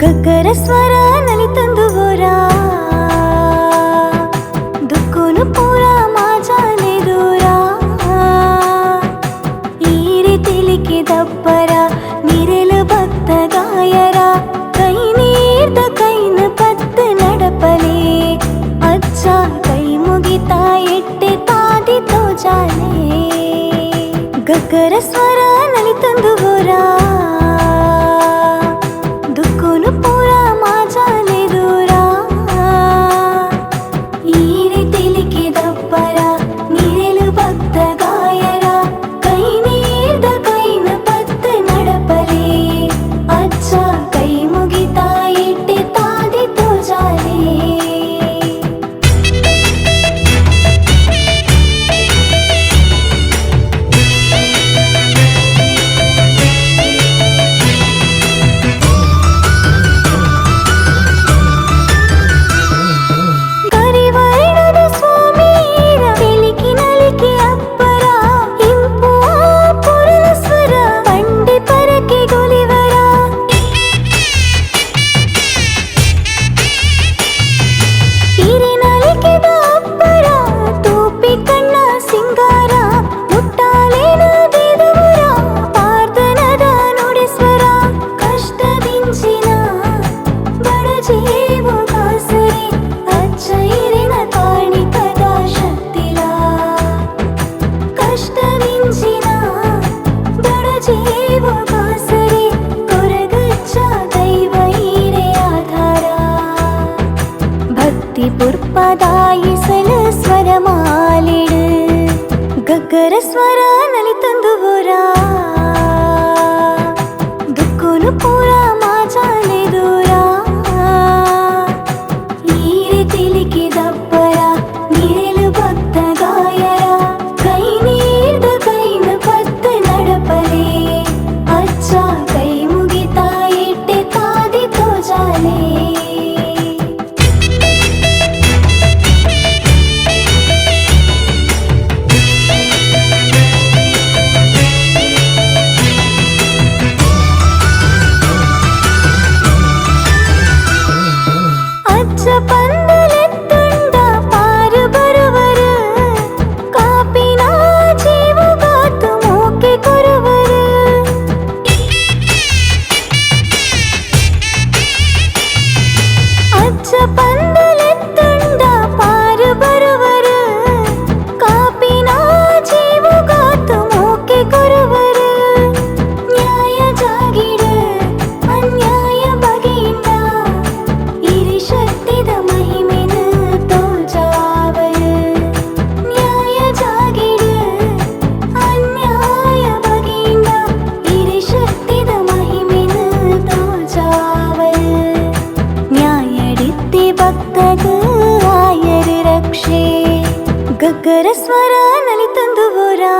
ಗಗ್ಗರ ಸ್ವರ ನಲಿತಂದು ಹೋರ ದುಃಖನು ಪೂರ ಮಾಜಾನೆ ದೂರ ಈ ರೀತಿಲಿಕ್ಕೆ ದಪ್ಪರ ನಿರಲು ಭಕ್ತ ಗಾಯರ ಕೈ ನೀರ್ದ ಕೈನ ಪತ್ತ ನಡಪಲೆ ಅಜ್ಜ ಕೈ ಮುಗಿತಾ ಎಟ್ಟೆ ತಾದಿ ತೋಜಾನೆ ಗಗ್ಗರ ಸ್ವರ ನಲಿತಂದು ಪದಾಯಿಸಲ ಸ್ವರ ಮಾಲಿಡು ಗಗ್ಗರ ಸ್ವರ ನಲಿ ತಂದುವರ ದುಕ್ಕುನು ಭಕ್ತಗೂ ಆಯರು ರಕ್ಷೆ. ಗಗ್ಗರ ಸ್ವರ ನಲಿ ತಂದುವರಾ